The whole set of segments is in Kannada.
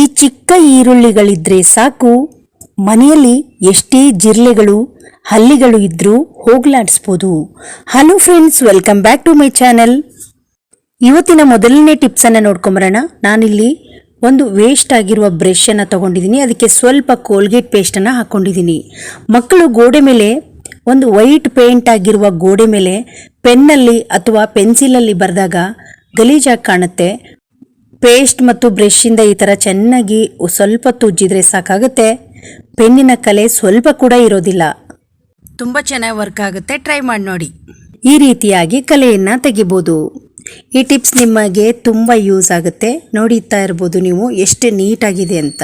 ಈ ಚಿಕ್ಕ ಈರುಳ್ಳಿಗಳಿದ್ರೆ ಸಾಕು. ಮನೆಯಲ್ಲಿ ಎಷ್ಟೇ ಜಿರ್ಲೆಗಳು ಹಲ್ಲಿಗಳು ಇದ್ರೂ ಹೋಗ್ಲಾಡಿಸ್ಬೋದು. Hello friends welcome back to my channel ಇವತ್ತಿನ ಮೊದಲನೇ ಟಿಪ್ಸ್ ಅನ್ನ ನೋಡ್ಕೊಂಬರೋಣ. ನಾನಿಲ್ಲಿ ಒಂದು ವೇಸ್ಟ್ ಆಗಿರುವ ಬ್ರಷ್ ಅನ್ನ ತಗೊಂಡಿದ್ದೀನಿ. ಅದಕ್ಕೆ ಸ್ವಲ್ಪ ಕೋಲ್ಗೇಟ್ ಪೇಸ್ಟ್ ಅನ್ನ ಹಾಕೊಂಡಿದ್ದೀನಿ. ಮಕ್ಕಳು ಗೋಡೆ ಮೇಲೆ, ಒಂದು ವೈಟ್ ಪೇಂಟ್ ಆಗಿರುವ ಗೋಡೆ ಮೇಲೆ ಪೆನ್ನಲ್ಲಿ ಅಥವಾ ಪೆನ್ಸಿಲಲ್ಲಿ ಬರೆದಾಗ ಗಲೀಜಾಗಿ ಕಾಣುತ್ತೆ. ಪೇಸ್ಟ್ ಮತ್ತು ಬ್ರಷಿಂದ ಈ ಥರ ಚೆನ್ನಾಗಿ ಸ್ವಲ್ಪ ತುಜ್ಜಿದ್ರೆ ಸಾಕಾಗುತ್ತೆ. ಪೆನ್ನಿನ ಕಲೆ ಸ್ವಲ್ಪ ಕೂಡ ಇರೋದಿಲ್ಲ. ತುಂಬ ಚೆನ್ನಾಗಿ ವರ್ಕ್ ಆಗುತ್ತೆ. ಟ್ರೈ ಮಾಡಿ ನೋಡಿ. ಈ ರೀತಿಯಾಗಿ ಕಲೆಯನ್ನು ತೆಗಿಬೋದು. ಈ ಟಿಪ್ಸ್ ನಿಮಗೆ ತುಂಬ ಯೂಸ್ ಆಗುತ್ತೆ. ನೋಡಿತಾ ಇರ್ಬೋದು ನೀವು ಎಷ್ಟು ನೀಟಾಗಿದೆ ಅಂತ.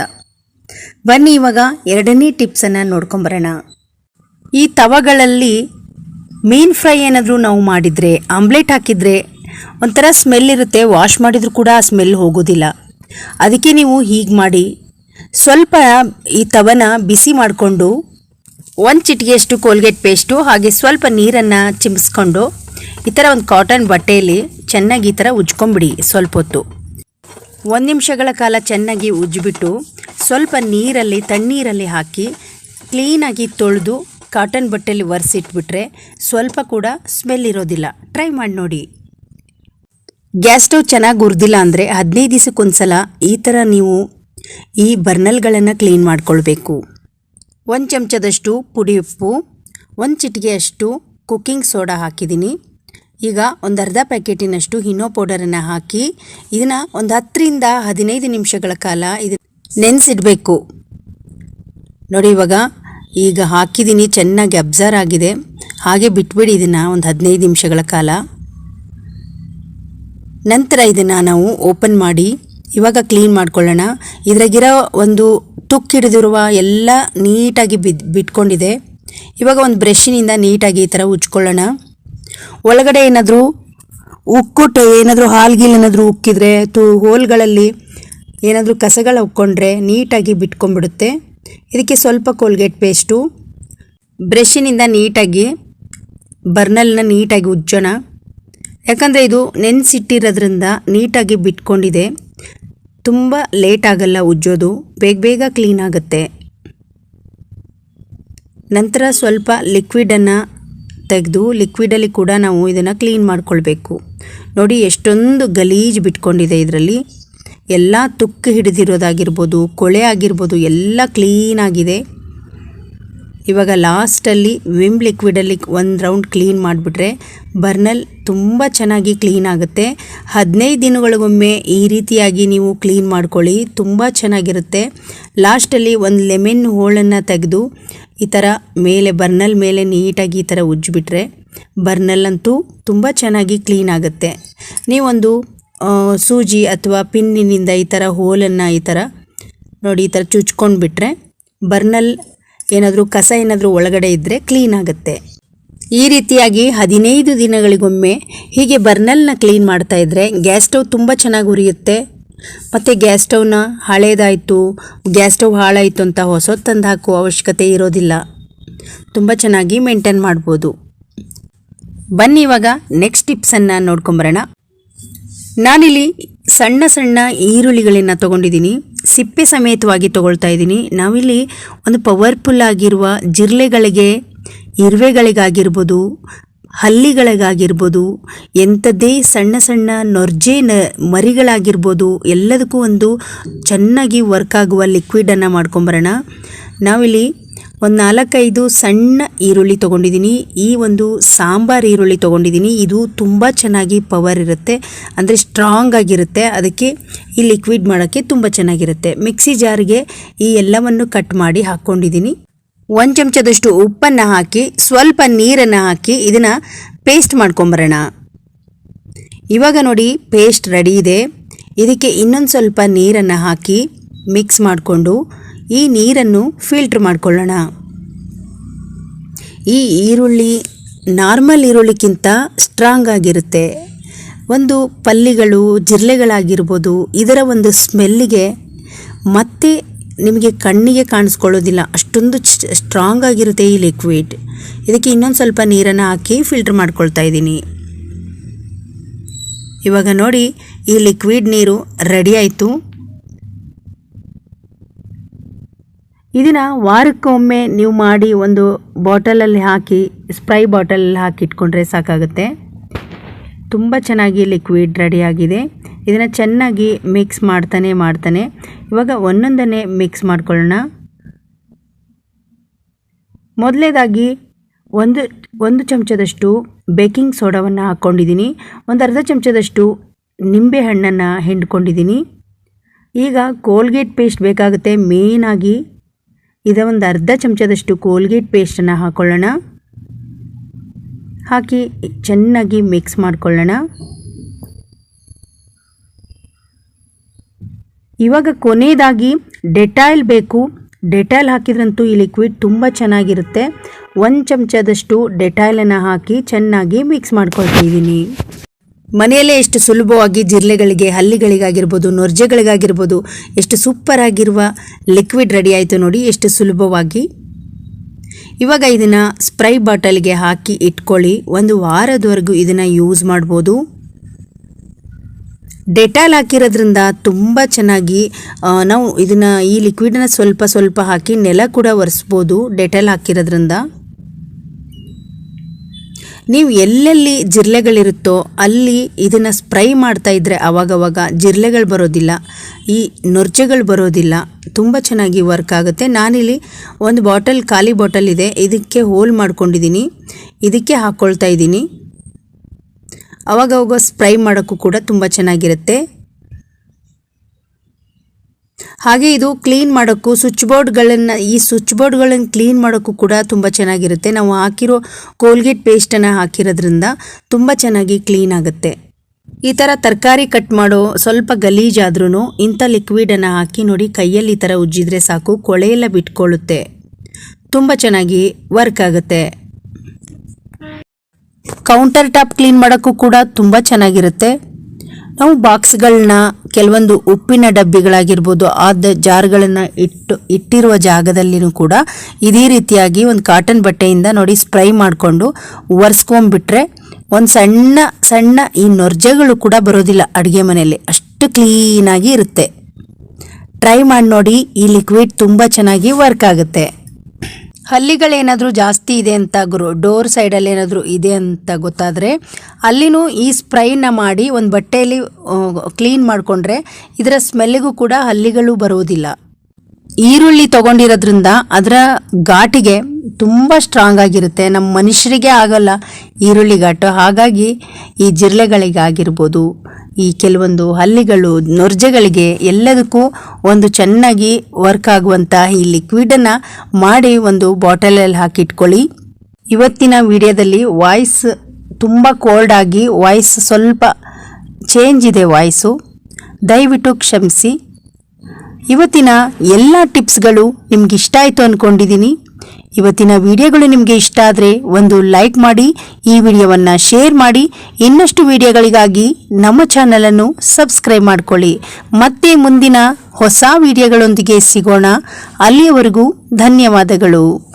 ಬನ್ನಿ ಇವಾಗ ಎರಡನೇ ಟಿಪ್ಸನ್ನು ನೋಡ್ಕೊಂಬರೋಣ. ಈ ತವಗಳಲ್ಲಿ ಮೀನ್ ಫ್ರೈ ಏನಾದರೂ ನಾವು ಮಾಡಿದರೆ ಆಮ್ಲೆಟ್ ಹಾಕಿದರೆ ಒಂಥರ ಸ್ಮೆಲ್ ಇರುತ್ತೆ ವಾಶ್ ಮಾಡಿದರೂ ಕೂಡ ಆ ಸ್ಮೆಲ್ ಹೋಗೋದಿಲ್ಲ. ಅದಕ್ಕೆ ನೀವು ಹೀಗೆ ಮಾಡಿ, ಸ್ವಲ್ಪ ಈ ತವನ ಬಿಸಿ ಮಾಡಿಕೊಂಡು, ಒಂದು ಚಿಟಿಗೆಯಷ್ಟು ಕೋಲ್ಗೇಟ್ ಪೇಸ್ಟು ಹಾಗೆ ಸ್ವಲ್ಪ ನೀರನ್ನು ಚಿಮ್ಮಿಸ್ಕೊಂಡು ಈ ಥರ ಒಂದು ಕಾಟನ್ ಬಟ್ಟೆಯಲ್ಲಿ ಚೆನ್ನಾಗಿ ಈ ಥರ ಉಜ್ಕೊಂಬಿಡಿ ಸ್ವಲ್ಪ ಹೊತ್ತು. ಒಂದು ನಿಮಿಷಗಳ ಕಾಲ ಚೆನ್ನಾಗಿ ಉಜ್ಜಿಬಿಟ್ಟು ಸ್ವಲ್ಪ ನೀರಲ್ಲಿ, ತಣ್ಣೀರಲ್ಲಿ ಹಾಕಿ ಕ್ಲೀನಾಗಿ ತೊಳೆದು ಕಾಟನ್ ಬಟ್ಟೆಯಲ್ಲಿ ಒರೆಸಿಟ್ಬಿಟ್ರೆ ಸ್ವಲ್ಪ ಕೂಡ ಸ್ಮೆಲ್ ಇರೋದಿಲ್ಲ. ಟ್ರೈ ಮಾಡಿ ನೋಡಿ. ಗ್ಯಾಸ್ ಸ್ಟವ್ ಚೆನ್ನಾಗಿ ಉರಿದಿಲ್ಲ ಅಂದರೆ ಹದಿನೈದು ದಿವಸಕ್ಕೊಂದ್ಸಲ ಈ ಥರ ನೀವು ಈ ಬರ್ನಲ್ಗಳನ್ನು ಕ್ಲೀನ್ ಮಾಡ್ಕೊಳ್ಬೇಕು. ಒಂದು ಚಮಚದಷ್ಟು ಪುಡಿ ಉಪ್ಪು, ಒಂದು ಚಿಟಿಗೆಯಷ್ಟು ಕುಕ್ಕಿಂಗ್ ಸೋಡಾ ಹಾಕಿದ್ದೀನಿ. ಈಗ ಒಂದು ಅರ್ಧ ಪ್ಯಾಕೆಟಿನಷ್ಟು ಹಿನೋ ಪೌಡರನ್ನು ಹಾಕಿ ಇದನ್ನು ಒಂದು ಹತ್ತರಿಂದ ಹದಿನೈದು ನಿಮಿಷಗಳ ಕಾಲ ಇದು ನೆನೆಸಿಡಬೇಕು. ನೋಡಿ ಇವಾಗ ಈಗ ಹಾಕಿದ್ದೀನಿ, ಚೆನ್ನಾಗಿ ಅಬ್ಸರ್ವ್ ಆಗಿದೆ. ಹಾಗೆ ಬಿಟ್ಬಿಡಿ ಇದನ್ನು ಒಂದು ಹದಿನೈದು ನಿಮಿಷಗಳ ಕಾಲ. ನಂತರ ಇದನ್ನು ನಾವು ಓಪನ್ ಮಾಡಿ, ಇವಾಗ ಕ್ಲೀನ್ ಮಾಡ್ಕೊಳ್ಳೋಣ. ಇದ್ರಾಗಿರೋ ಒಂದು ತುಕ್ಕಿಡಿದಿರುವ ಎಲ್ಲ ನೀಟಾಗಿ ಬಿದ್, ಬಿಟ್ಕೊಂಡಿದೆ. ಇವಾಗ ಒಂದು ಬ್ರಷಿನಿಂದ ನೀಟಾಗಿ ಈ ಥರ ಉಜ್ಕೊಳ್ಳೋಣ. ಒಳಗಡೆ ಏನಾದರೂ ಉಕ್ಕುಟ್ಟು ಏನಾದರೂ ಹಾಲ್ಗಿಲ್ ಏನಾದರೂ ಉಕ್ಕಿದ್ರೆ, ತು ಹೋಲ್ಗಳಲ್ಲಿ ಏನಾದರೂ ಕಸಗಳ ಉಕ್ಕೊಂಡ್ರೆ ನೀಟಾಗಿ ಬಿಟ್ಕೊಂಡ್ಬಿಡುತ್ತೆ. ಇದಕ್ಕೆ ಸ್ವಲ್ಪ ಕೋಲ್ಗೇಟ್ ಪೇಸ್ಟು ಬ್ರಷಿನಿಂದ ನೀಟಾಗಿ, ಬರ್ನಲ್ನ ನೀಟಾಗಿ ಉಜ್ಜೋಣ. ಯಾಕಂದರೆ ಇದು ನೆನೆಸಿಟ್ಟಿರೋದ್ರಿಂದ ನೀಟಾಗಿ ಬಿಟ್ಕೊಂಡಿದೆ. ತುಂಬ ಲೇಟ್ ಆಗಲ್ಲ ಉಜ್ಜೋದು. ಬೇಗ ಬೇಗ ಕ್ಲೀನ್ ಆಗುತ್ತೆ. ನಂತರ ಸ್ವಲ್ಪ ಲಿಕ್ವಿಡನ್ನು ತೆಗೆದು ಲಿಕ್ವಿಡಲ್ಲಿ ಕೂಡ ನಾವು ಇದನ್ನು ಕ್ಲೀನ್ ಮಾಡ್ಕೊಳ್ಬೇಕು. ನೋಡಿ ಎಷ್ಟೊಂದು ಗಲೀಜು ಬಿಟ್ಕೊಂಡಿದೆ ಇದರಲ್ಲಿ. ಎಲ್ಲ ತುಕ್ಕು ಹಿಡಿದಿರೋದಾಗಿರ್ಬೋದು, ಕೊಳೆ ಆಗಿರ್ಬೋದು, ಎಲ್ಲ ಕ್ಲೀನಾಗಿದೆ ಇವಾಗ ಲಾಸ್ಟಲ್ಲಿ ವಿಮ್ ಲಿಕ್ವಿಡಲ್ಲಿ ಒಂದು ರೌಂಡ್ ಕ್ಲೀನ್ ಮಾಡಿಬಿಟ್ರೆ ಬರ್ನಲ್ ತುಂಬ ಚೆನ್ನಾಗಿ ಕ್ಲೀನ್ ಆಗುತ್ತೆ. ಹದಿನೈದು ದಿನಗಳಿಗೊಮ್ಮೆ ಈ ರೀತಿಯಾಗಿ ನೀವು ಕ್ಲೀನ್ ಮಾಡ್ಕೊಳ್ಳಿ. ತುಂಬ ಚೆನ್ನಾಗಿರುತ್ತೆ. ಲಾಸ್ಟಲ್ಲಿ ಒಂದು ಲೆಮೆನ್ ಹೋಳನ್ನು ತೆಗೆದು ಈ ಥರ ಮೇಲೆ ಬರ್ನಲ್ ಮೇಲೆ ನೀಟಾಗಿ ಈ ಥರ ಉಜ್ಜಿಬಿಟ್ರೆ ಬರ್ನಲ್ ಅಂತೂ ತುಂಬ ಚೆನ್ನಾಗಿ ಕ್ಲೀನ್ ಆಗುತ್ತೆ. ನೀವೊಂದು ಸೂಜಿ ಅಥವಾ ಪಿನ್ನಿನಿಂದ ಈ ಥರ ಹೋಲನ್ನು ಈ ಥರ ನೋಡಿ ಈ ಥರ ಚುಚ್ಕೊಂಡು ಬಿಟ್ಟರೆ ಬರ್ನಲ್ ಏನಾದರೂ ಕಸ ಏನಾದರೂ ಒಳಗಡೆ ಇದ್ದರೆ ಕ್ಲೀನ್ ಆಗುತ್ತೆ. ಈ ರೀತಿಯಾಗಿ ಹದಿನೈದು ದಿನಗಳಿಗೊಮ್ಮೆ ಹೀಗೆ ಬರ್ನಲ್ನ ಕ್ಲೀನ್ ಮಾಡ್ತಾ ಇದ್ದರೆ ಗ್ಯಾಸ್ ಸ್ಟವ್ ತುಂಬ ಚೆನ್ನಾಗಿ ಉರಿಯುತ್ತೆ. ಮತ್ತು ಗ್ಯಾಸ್ ಸ್ಟವ್ನ ಹಳೇದಾಯಿತು, ಗ್ಯಾಸ್ ಸ್ಟವ್ ಹಾಳಾಯಿತು ಅಂತ ಹೊಸದು ತಂದು ಹಾಕುವ ಅವಶ್ಯಕತೆ ಇರೋದಿಲ್ಲ. ತುಂಬ ಚೆನ್ನಾಗಿ ಮೇಂಟೈನ್ ಮಾಡ್ಬೋದು. ಬನ್ನಿ ಇವಾಗ ನೆಕ್ಸ್ಟ್ ಟಿಪ್ಸನ್ನು ನೋಡ್ಕೊಂಬರೋಣ. ನಾನಿಲ್ಲಿ ಸಣ್ಣ ಸಣ್ಣ ಈರುಳ್ಳಿಗಳನ್ನು ತಗೊಂಡಿದ್ದೀನಿ. ಸಿಪ್ಪೆ ಸಮೇತವಾಗಿ ತೊಗೊಳ್ತಾ ಇದ್ದೀನಿ. ನಾವಿಲ್ಲಿ ಒಂದು ಪವರ್ಫುಲ್ ಆಗಿರುವ ಜಿರ್ಲೆಗಳಿಗೆ ಇರುವೆಗಳಿಗಾಗಿರ್ಬೋದು, ಹಲ್ಲಿಗಳಿಗಾಗಿರ್ಬೋದು, ಎಂಥದ್ದೇ ಸಣ್ಣ ಸಣ್ಣ ನೊರ್ಜೆ ನ ಮರಿಗಳಾಗಿರ್ಬೋದು, ಎಲ್ಲದಕ್ಕೂ ಒಂದು ಚೆನ್ನಾಗಿ ವರ್ಕ್ ಆಗುವ ಲಿಕ್ವಿಡನ್ನು ಮಾಡ್ಕೊಂಬರೋಣ. ನಾವಿಲ್ಲಿ ಒಂದು ನಾಲ್ಕೈದು ಸಣ್ಣ ಈರುಳ್ಳಿ ತೊಗೊಂಡಿದ್ದೀನಿ ಈ ಒಂದು ಸಾಂಬಾರ್ ಈರುಳ್ಳಿ ತೊಗೊಂಡಿದ್ದೀನಿ ಇದು ತುಂಬ ಚೆನ್ನಾಗಿ ಪವರ್ ಇರುತ್ತೆ. ಅಂದರೆ ಸ್ಟ್ರಾಂಗ್ ಆಗಿರುತ್ತೆ. ಅದಕ್ಕೆ ಈ ಲಿಕ್ವಿಡ್ ಮಾಡೋಕ್ಕೆ ತುಂಬ ಚೆನ್ನಾಗಿರುತ್ತೆ. ಮಿಕ್ಸಿ ಜಾರ್ಗೆ ಈ ಎಲ್ಲವನ್ನು ಕಟ್ ಮಾಡಿ ಹಾಕ್ಕೊಂಡಿದ್ದೀನಿ ಒಂದು ಚಮಚದಷ್ಟು ಉಪ್ಪನ್ನು ಹಾಕಿ, ಸ್ವಲ್ಪ ನೀರನ್ನು ಹಾಕಿ ಇದನ್ನು ಪೇಸ್ಟ್ ಮಾಡ್ಕೊಂಬರೋಣ. ಇವಾಗ ನೋಡಿ ಪೇಸ್ಟ್ ರೆಡಿ ಇದೆ. ಇದಕ್ಕೆ ಇನ್ನೊಂದು ಸ್ವಲ್ಪ ನೀರನ್ನು ಹಾಕಿ ಮಿಕ್ಸ್ ಮಾಡಿಕೊಂಡು ಈ ನೀರನ್ನು ಫಿಲ್ಟ್ರ್ ಮಾಡ್ಕೊಳ್ಳೋಣ. ಈ ಈರುಳ್ಳಿ ನಾರ್ಮಲ್ ಈರುಳ್ಳಿಗಿಂತ ಸ್ಟ್ರಾಂಗ್ ಆಗಿರುತ್ತೆ. ಒಂದು ಪಲ್ಲಿಗಳು, ಜಿರಳೆಗಳಾಗಿರ್ಬೋದು, ಇದರ ಒಂದು ಸ್ಮೆಲ್ಲಿಗೆ ಮತ್ತೆ ನಿಮಗೆ ಕಣ್ಣಿಗೆ ಕಾಣಿಸ್ಕೊಳ್ಳೋದಿಲ್ಲ. ಅಷ್ಟೊಂದು ಸ್ಟ್ರಾಂಗ್ ಆಗಿರುತ್ತೆ ಈ ಲಿಕ್ವಿಡ್ ಇದಕ್ಕೆ ಇನ್ನೊಂದು ಸ್ವಲ್ಪ ನೀರನ್ನು ಹಾಕಿ ಫಿಲ್ಟರ್ ಮಾಡ್ಕೊಳ್ತಾ ಇದ್ದೀನಿ. ಇವಾಗ ನೋಡಿ, ಈ ಲಿಕ್ವಿಡ್ ನೀರು ರೆಡಿ ಆಯಿತು. ಇದನ್ನು ವಾರಕ್ಕೊಮ್ಮೆ ನೀವು ಮಾಡಿ ಒಂದು ಬಾಟಲಲ್ಲಿ ಹಾಕಿ ಸ್ಪ್ರೈ ಬಾಟಲಲ್ಲಿ ಹಾಕಿ ಇಟ್ಕೊಂಡ್ರೆ ಸಾಕಾಗುತ್ತೆ. ತುಂಬ ಚೆನ್ನಾಗಿ ಲಿಕ್ವಿಡ್ ರೆಡಿಯಾಗಿದೆ ಇದನ್ನು ಚೆನ್ನಾಗಿ ಮಿಕ್ಸ್ ಮಾಡ್ತಾನೆ ಮಾಡ್ತಾನೆ. ಇವಾಗ ಒಂದೊಂದನ್ನೇ ಮಿಕ್ಸ್ ಮಾಡ್ಕೊಳ್ಳೋಣ. ಮೊದಲೇದಾಗಿ ಒಂದು ಒಂದು ಚಮಚದಷ್ಟು ಬೇಕಿಂಗ್ ಸೋಡಾವನ್ನು ಹಾಕ್ಕೊಂಡಿದ್ದೀನಿ. ಒಂದು ಅರ್ಧ ಚಮಚದಷ್ಟು ನಿಂಬೆ ಹಣ್ಣನ್ನು ಹಿಂಡ್ಕೊಂಡಿದ್ದೀನಿ. ಈಗ ಕೋಲ್ಗೇಟ್ ಪೇಸ್ಟ್ ಬೇಕಾಗುತ್ತೆ. ಮೇಯ್ನಾಗಿ ಇದ ಒಂದು ಅರ್ಧ ಚಮಚದಷ್ಟು ಕೋಲ್ಗೇಟ್ ಪೇಸ್ಟನ್ನು ಹಾಕ್ಕೊಳ್ಳೋಣ ಹಾಕಿ ಚೆನ್ನಾಗಿ ಮಿಕ್ಸ್ ಮಾಡ್ಕೊಳ್ಳೋಣ. ಇವಾಗ ಕೊನೆಯದಾಗಿ ಡೆಟಾಯ್ಲ್ ಬೇಕು. ಡೆಟಾಯ್ಲ್ ಹಾಕಿದ್ರಂತೂ ಈ ಲಿಕ್ವಿಡ್ ತುಂಬ ಚೆನ್ನಾಗಿರುತ್ತೆ. ಒಂದು ಚಮಚದಷ್ಟು ಡೆಟಾಯ್ಲನ್ನು ಹಾಕಿ ಚೆನ್ನಾಗಿ ಮಿಕ್ಸ್ ಮಾಡ್ಕೊಳ್ತಿದ್ದೀನಿ ಮನೆಯಲ್ಲೇ ಎಷ್ಟು ಸುಲಭವಾಗಿ ಜಿರ್ಲೆಗಳಿಗೆ ಹಲ್ಲಿಗಳಿಗಾಗಿರ್ಬೋದು, ನೊರ್ಜೆಗಳಿಗಾಗಿರ್ಬೋದು ಎಷ್ಟು ಸೂಪರ್ ಆಗಿರುವ ಲಿಕ್ವಿಡ್ ರೆಡಿ ಆಯಿತು ನೋಡಿ ಎಷ್ಟು ಸುಲಭವಾಗಿ. ಇವಾಗ ಇದನ್ನು ಸ್ಪ್ರೈ ಬಾಟಲ್ಗೆ ಹಾಕಿ ಇಟ್ಕೊಳ್ಳಿ. ಒಂದು ವಾರದವರೆಗೂ ಇದನ್ನು ಯೂಸ್ ಮಾಡ್ಬೋದು. ಡೆಟಾಲ್ ಹಾಕಿರೋದ್ರಿಂದ ತುಂಬ ಚೆನ್ನಾಗಿ ನಾವು ಇದನ್ನು ಈ ಲಿಕ್ವಿಡನ್ನ ಸ್ವಲ್ಪ ಸ್ವಲ್ಪ ಹಾಕಿ ನೆಲ ಕೂಡ ಒರೆಸ್ಬೋದು ಡೆಟಾಲ್ ಹಾಕಿರೋದ್ರಿಂದ. ನೀವು ಎಲ್ಲೆಲ್ಲಿ ಜಿರಲೆಗಳಿರುತ್ತೋ ಅಲ್ಲಿ ಇದನ್ನು ಸ್ಪ್ರೈ ಮಾಡ್ತಾ ಇದ್ದರೆ ಅವಾಗವಾಗ ಜಿರಲೆಗಳು ಬರೋದಿಲ್ಲ. ಈ ನೊರ್ಜೆಗಳು ಬರೋದಿಲ್ಲ. ತುಂಬ ಚೆನ್ನಾಗಿ ವರ್ಕ್ ಆಗುತ್ತೆ. ನಾನಿಲ್ಲಿ ಒಂದು ಬಾಟಲ್ ಖಾಲಿ ಬಾಟಲ್ ಇದೆ. ಇದಕ್ಕೆ ಹೋಲ್ ಮಾಡ್ಕೊಂಡಿದ್ದೀನಿ. ಇದಕ್ಕೆ ಹಾಕ್ಕೊಳ್ತಾ ಇದ್ದೀನಿ. ಅವಾಗವಾಗ ಸ್ಪ್ರೈ ಮಾಡೋಕ್ಕೂ ಕೂಡ ತುಂಬ ಚೆನ್ನಾಗಿರುತ್ತೆ. ಹಾಗೆ ಇದು ಕ್ಲೀನ್ ಮಾಡೋಕ್ಕೂ ಸ್ವಿಚ್ ಬೋರ್ಡ್ಗಳನ್ನು ಈ ಸ್ವಿಚ್ ಬೋರ್ಡ್ಗಳನ್ನು ಕ್ಲೀನ್ ಮಾಡೋಕ್ಕೂ ಕೂಡ ತುಂಬ ಚೆನ್ನಾಗಿರುತ್ತೆ. ನಾವು ಹಾಕಿರೋ ಕೋಲ್ಗೇಟ್ ಪೇಸ್ಟನ್ನು ಹಾಕಿರೋದ್ರಿಂದ ತುಂಬ ಚೆನ್ನಾಗಿ ಕ್ಲೀನ್ ಆಗುತ್ತೆ. ಈ ಥರ ತರಕಾರಿ ಕಟ್ ಮಾಡೋ ಸ್ವಲ್ಪ ಗಲೀಜಾದ್ರೂ ಇಂಥ ಲಿಕ್ವಿಡನ್ನು ಹಾಕಿ ನೋಡಿ ಕೈಯಲ್ಲಿ ಈ ಥರ ಉಜ್ಜಿದ್ರೆ ಸಾಕು ಕೊಳೆಯೆಲ್ಲ ಬಿಟ್ಕೊಳ್ಳುತ್ತೆ ತುಂಬ ಚೆನ್ನಾಗಿ ವರ್ಕ್ ಆಗುತ್ತೆ. ಕೌಂಟರ್ ಟಾಪ್ ಕ್ಲೀನ್ ಮಾಡೋಕ್ಕೂ ಕೂಡ ತುಂಬ ಚೆನ್ನಾಗಿರುತ್ತೆ. ನಾವು ಬಾಕ್ಸ್ಗಳನ್ನ ಕೆಲವೊಂದು ಉಪ್ಪಿನ ಡಬ್ಬಿಗಳಾಗಿರ್ಬೋದು, ಆದ ಜಾರ್ಗಳನ್ನು ಇಟ್ಟು, ಇಟ್ಟಿರುವ ಜಾಗದಲ್ಲಿನೂ ಕೂಡ ಇದೇ ರೀತಿಯಾಗಿ ಒಂದು ಕಾಟನ್ ಬಟ್ಟೆಯಿಂದ ನೋಡಿ ಸ್ಪ್ರೈ ಮಾಡಿಕೊಂಡು ಒರೆಸ್ಕೊಂಬಿಟ್ರೆ ಒಂದು ಸಣ್ಣ ಸಣ್ಣ ಈ ನೊರ್ಜೆಗಳು ಕೂಡ ಬರೋದಿಲ್ಲ ಅಡುಗೆ ಮನೆಯಲ್ಲಿ. ಅಷ್ಟು ಕ್ಲೀನಾಗಿ ಇರುತ್ತೆ. ಟ್ರೈ ಮಾಡಿ ನೋಡಿ ಈ ಲಿಕ್ವಿಡ್ ತುಂಬ ಚೆನ್ನಾಗಿ ವರ್ಕ್ ಆಗುತ್ತೆ. ಹಲ್ಲಿಗಳೇನಾದರೂ ಜಾಸ್ತಿ ಇದೆ ಅಂತ ಗುರು, ಡೋರ್ ಸೈಡಲ್ಲಿ ಏನಾದರೂ ಇದೆ ಅಂತ ಗೊತ್ತಾದರೆ ಅಲ್ಲಿನೂ ಈ ಸ್ಪ್ರೈನ ಮಾಡಿ ಒಂದು ಬಟ್ಟೆಯಲ್ಲಿ ಕ್ಲೀನ್ ಮಾಡಿಕೊಂಡ್ರೆ ಇದರ ಸ್ಮೆಲ್ಲಿಗೂ ಕೂಡ ಹಲ್ಲಿಗಳು ಬರುವುದಿಲ್ಲ ಈರುಳ್ಳಿ ತಗೊಂಡಿರೋದ್ರಿಂದ ಅದರ ಘಾಟಿಗೆ ತುಂಬ ಸ್ಟ್ರಾಂಗ್ ಆಗಿರುತ್ತೆ. ನಮ್ಮ ಮನುಷ್ಯರಿಗೆ ಆಗಲ್ಲ ಈರುಳ್ಳಿ ಘಾಟು. ಹಾಗಾಗಿ ಈ ಜಿರಳೆಗಳಿಗಾಗಿರ್ಬೋದು, ಈ ಕೆಲವೊಂದು ಹಲ್ಲಿಗಳು, ನೊರ್ಜೆಗಳಿಗೆ ಎಲ್ಲದಕ್ಕೂ ಒಂದು ಚೆನ್ನಾಗಿ ವರ್ಕ್ ಆಗುವಂಥ ಈ ಲಿಕ್ವಿಡನ್ನು ಮಾಡಿ ಒಂದು ಬಾಟಲಲ್ಲಿ ಹಾಕಿಟ್ಕೊಳ್ಳಿ. ಇವತ್ತಿನ ವಿಡಿಯೋದಲ್ಲಿ ವಾಯ್ಸ್ ತುಂಬ ಕೋಲ್ಡ್ ಆಗಿ ವಾಯ್ಸ್ ಸ್ವಲ್ಪ ಚೇಂಜ್ ಇದೆ ವಾಯ್ಸು ದಯವಿಟ್ಟು ಕ್ಷಮಿಸಿ. ಇವತ್ತಿನ ಎಲ್ಲ ಟಿಪ್ಸ್ಗಳು ನಿಮ್ಗೆ ಇಷ್ಟ ಆಯಿತು ಅಂದ್ಕೊಂಡಿದ್ದೀನಿ ಇವತ್ತಿನ ವಿಡಿಯೋಗಳು ನಿಮಗೆ ಇಷ್ಟ ಆದರೆ ಒಂದು ಲೈಕ್ ಮಾಡಿ, ಈ ವಿಡಿಯೋವನ್ನು ಶೇರ್ ಮಾಡಿ, ಇನ್ನಷ್ಟು ವಿಡಿಯೋಗಳಿಗಾಗಿ ನಮ್ಮ ಚಾನಲನ್ನು ಸಬ್ಸ್ಕ್ರೈಬ್ ಮಾಡಿಕೊಳ್ಳಿ. ಮತ್ತೆ ಮುಂದಿನ ಹೊಸ ವಿಡಿಯೋಗಳೊಂದಿಗೆ ಸಿಗೋಣ. ಅಲ್ಲಿಯವರೆಗೂ ಧನ್ಯವಾದಗಳು.